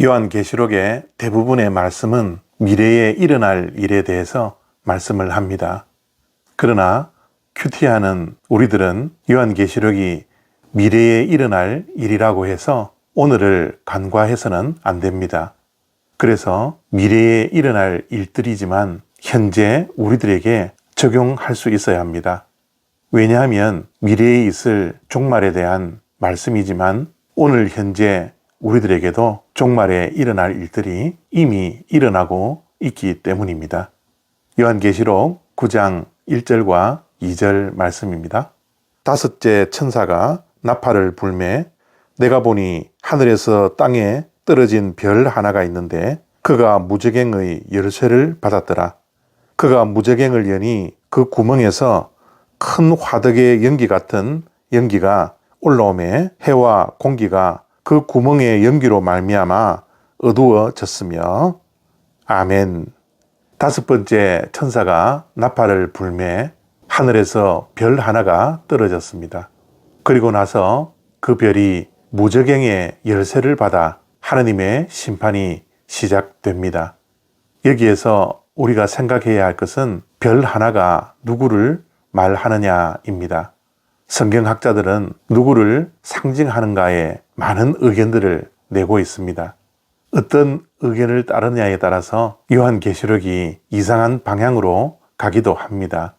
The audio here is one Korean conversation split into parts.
요한계시록의 대부분의 말씀은 미래에 일어날 일에 대해서 말씀을 합니다. 그러나 큐티하는 우리들은 요한계시록이 미래에 일어날 일이라고 해서 오늘을 간과해서는 안 됩니다. 그래서 미래에 일어날 일들이지만 현재 우리들에게 적용할 수 있어야 합니다. 왜냐하면 미래에 있을 종말에 대한 말씀이지만 오늘 현재 우리들에게도 종말에 일어날 일들이 이미 일어나고 있기 때문입니다. 요한계시록 9장 1절과 2절 말씀입니다. 다섯째 천사가 나팔을 불매 내가 보니 하늘에서 땅에 떨어진 별 하나가 있는데 그가 무저갱의 열쇠를 받았더라. 그가 무저갱을 여니 그 구멍에서 큰 화덕의 연기 같은 연기가 올라오매 해와 공기가 그 구멍의 연기로 말미암아 어두워졌으며 아멘. 다섯 번째 천사가 나팔을 불매 하늘에서 별 하나가 떨어졌습니다. 그리고 나서 그 별이 무저갱의 열쇠를 받아 하나님의 심판이 시작됩니다. 여기에서 우리가 생각해야 할 것은 별 하나가 누구를 말하느냐입니다. 성경학자들은 누구를 상징하는가에 많은 의견들을 내고 있습니다. 어떤 의견을 따르냐에 따라서 요한계시록이 이상한 방향으로 가기도 합니다.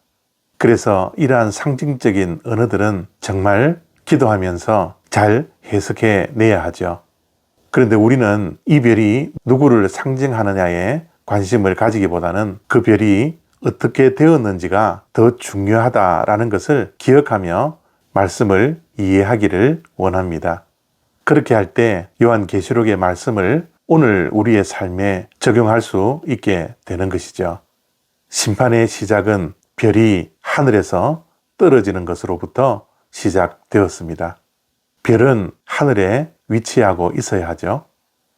그래서 이러한 상징적인 언어들은 정말 기도하면서 잘 해석해 내야 하죠. 그런데 우리는 이 별이 누구를 상징하느냐에 관심을 가지기보다는 그 별이 어떻게 되었는지가 더 중요하다라는 것을 기억하며 말씀을 이해하기를 원합니다. 그렇게 할 때 요한계시록의 말씀을 오늘 우리의 삶에 적용할 수 있게 되는 것이죠. 심판의 시작은 별이 하늘에서 떨어지는 것으로부터 시작되었습니다. 별은 하늘에 위치하고 있어야 하죠.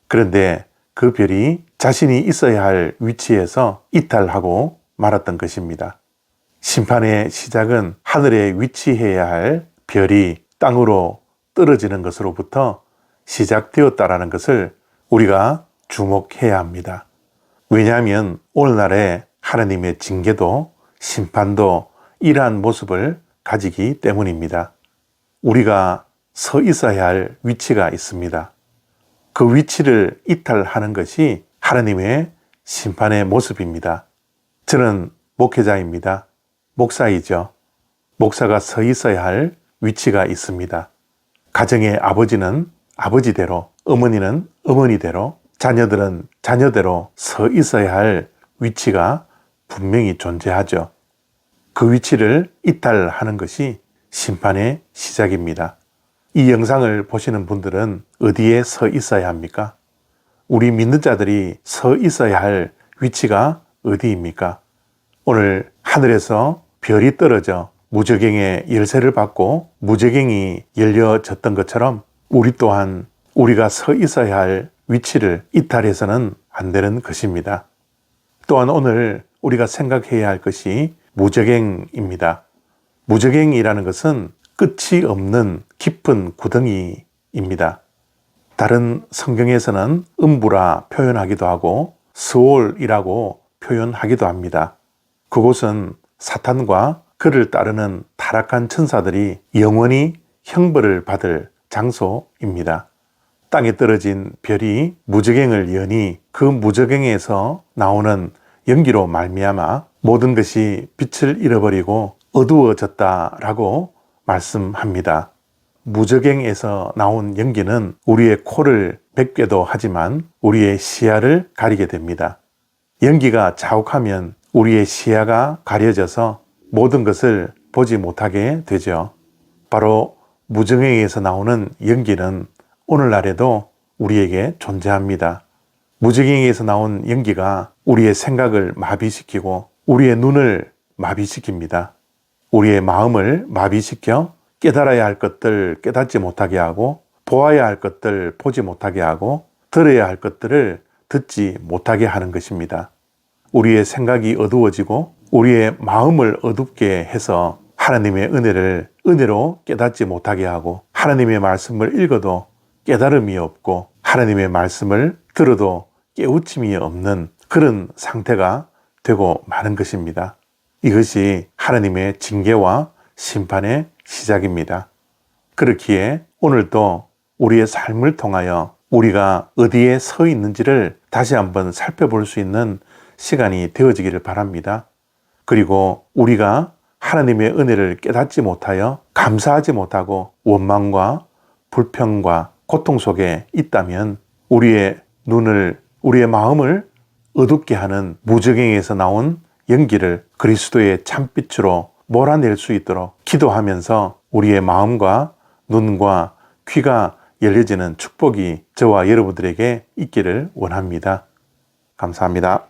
그런데 그 별이 자신이 있어야 할 위치에서 이탈하고 말았던 것입니다. 심판의 시작은 하늘에 위치해야 할 별이 땅으로 떨어지는 것으로부터 시작되었다라는 것을 우리가 주목해야 합니다. 왜냐하면 오늘날의 하나님의 징계도 심판도 이러한 모습을 가지기 때문입니다. 우리가 서 있어야 할 위치가 있습니다. 그 위치를 이탈하는 것이 하나님의 심판의 모습입니다. 저는 목회자입니다. 목사이죠. 목사가 서 있어야 할 위치가 있습니다. 가정의 아버지는 아버지대로, 어머니는 어머니대로, 자녀들은 자녀대로 서 있어야 할 위치가 분명히 존재하죠. 그 위치를 이탈하는 것이 심판의 시작입니다. 이 영상을 보시는 분들은 어디에 서 있어야 합니까? 우리 믿는 자들이 서 있어야 할 위치가 어디입니까? 오늘 하늘에서 별이 떨어져 무저갱의 열쇠를 받고 무저갱이 열려졌던 것처럼 우리 또한 우리가 서 있어야 할 위치를 이탈해서는 안 되는 것입니다. 또한 오늘 우리가 생각해야 할 것이 무저갱입니다. 무저갱이라는 것은 끝이 없는 깊은 구덩이입니다. 다른 성경에서는 음부라 표현하기도 하고 스올이라고 표현하기도 합니다. 그곳은 사탄과 그를 따르는 타락한 천사들이 영원히 형벌을 받을 장소입니다. 땅에 떨어진 별이 무저갱을 여니 그 무저갱에서 나오는 연기로 말미암아 모든 것이 빛을 잃어버리고 어두워졌다라고 말씀합니다. 무저갱에서 나온 연기는 우리의 코를 뱉게도 하지만 우리의 시야를 가리게 됩니다. 연기가 자욱하면 우리의 시야가 가려져서 모든 것을 보지 못하게 되죠. 바로 무정행에서 나오는 연기는 오늘날에도 우리에게 존재합니다. 무정행에서 나온 연기가 우리의 생각을 마비시키고 우리의 눈을 마비시킵니다. 우리의 마음을 마비시켜 깨달아야 할 것들 깨닫지 못하게 하고 보아야 할 것들 보지 못하게 하고 들어야 할 것들을 듣지 못하게 하는 것입니다. 우리의 생각이 어두워지고 우리의 마음을 어둡게 해서 하나님의 은혜를 은혜로 깨닫지 못하게 하고 하나님의 말씀을 읽어도 깨달음이 없고 하나님의 말씀을 들어도 깨우침이 없는 그런 상태가 되고 마는 것입니다. 이것이 하나님의 징계와 심판의 시작입니다. 그렇기에 오늘도 우리의 삶을 통하여 우리가 어디에 서 있는지를 다시 한번 살펴볼 수 있는 시간이 되어지기를 바랍니다. 그리고 우리가 하나님의 은혜를 깨닫지 못하여 감사하지 못하고 원망과 불평과 고통 속에 있다면 우리의 눈을, 우리의 마음을 어둡게 하는 무적행에서 나온 연기를 그리스도의 참빛으로 몰아낼 수 있도록 기도하면서 우리의 마음과 눈과 귀가 열려지는 축복이 저와 여러분들에게 있기를 원합니다. 감사합니다.